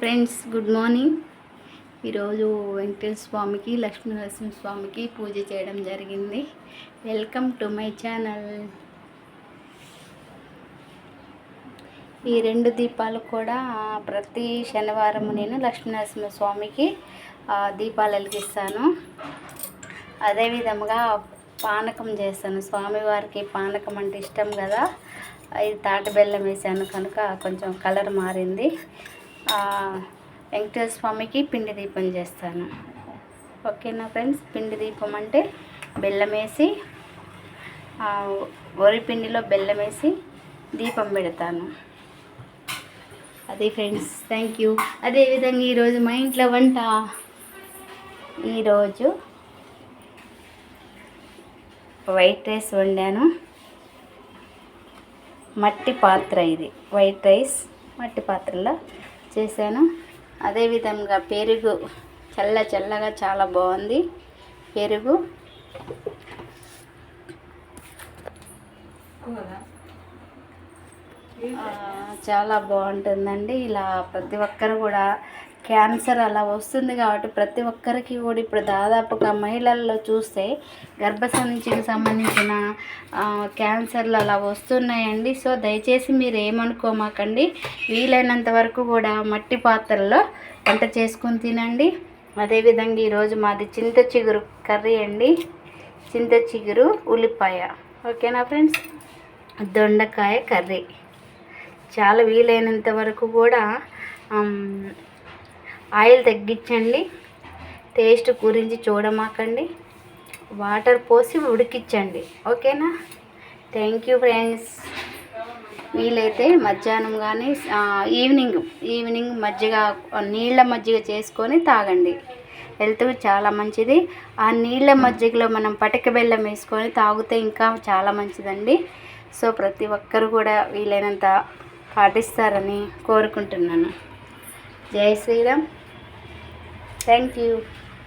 Friends good morning. ఈరోజు వెంకటేశ్వర స్వామికి లక్ష్మీనరసింహ స్వామికి పూజ చేయడం జరిగింది. వెల్కమ్ టు మై ఛానల్ ఈ రెండు దీపాలు కూడా ప్రతి శనివారం నేను లక్ష్మీనరసింహ స్వామికి దీపాలు వెలిగిస్తాను. అదేవిధంగా పానకం చేస్తాను. స్వామివారికి పానకం అంటే ఇష్టం కదా. ఇది తాటి బెల్లం వేసాను కనుక కొంచెం కలర్ మారింది. వెంకటేశ్వర స్వామికి పిండి దీపం చేస్తాను. ఓకేనా ఫ్రెండ్స్? పిండి దీపం అంటే బెల్లం వేసి వరి పిండిలో బెల్లం వేసి దీపం పెడతాను. అది ఫ్రెండ్స్ థ్యాంక్ యూ. అదేవిధంగా ఈరోజు మా ఇంట్లో వంట. ఈరోజు వైట్ రైస్ వండాను. మట్టి పాత్ర ఇది. వైట్ రైస్ మట్టి పాత్రలో చేశాను. అదేవిధంగా పెరుగు చల్ల చల్లగా చాలా బాగుంది. పెరుగు. చాలా బాగుంటుందండి. ఇలా ప్రతి ఒక్కరు కూడా క్యాన్సర్ అలా వస్తుంది కాబట్టి ప్రతి ఒక్కరికి కూడా ఇప్పుడు దాదాపుగా మహిళల్లో చూస్తే గర్భసంచికి సంబంధించిన క్యాన్సర్లు అలా వస్తున్నాయండి. సో దయచేసి మీరు ఏమనుకోమాకండి. వీలైనంత వరకు కూడా మట్టి పాత్రల్లో వంట చేసుకొని తినండి. అదేవిధంగా ఈరోజు మాది చింత చిగురు కర్రీ అండి. చింత చిగురు ఉల్లిపాయ. ఓకేనా ఫ్రెండ్స్? దొండకాయ కర్రీ. చాలా వీలైనంత వరకు కూడా ఆయిల్ తగ్గించండి. టేస్ట్ గురించి చూడమాకండి. వాటర్ పోసి ఉడికించండి. ఓకేనా? Thank you friends. వీలైతే మధ్యాహ్నం కానీ ఈవినింగ్ ఈవినింగ్ మజ్జిగ నీళ్ళ మజ్జిగ చేసుకొని తాగండి. హెల్త్ చాలా మంచిది. ఆ నీళ్ళ మజ్జిగలో మనం పటిక బెల్లం వేసుకొని తాగితే ఇంకా చాలా మంచిదండి. సో ప్రతి ఒక్కరు కూడా వీలైనంత పాటిస్తారని కోరుకుంటున్నాను. జై శ్రీరామ్. Thank you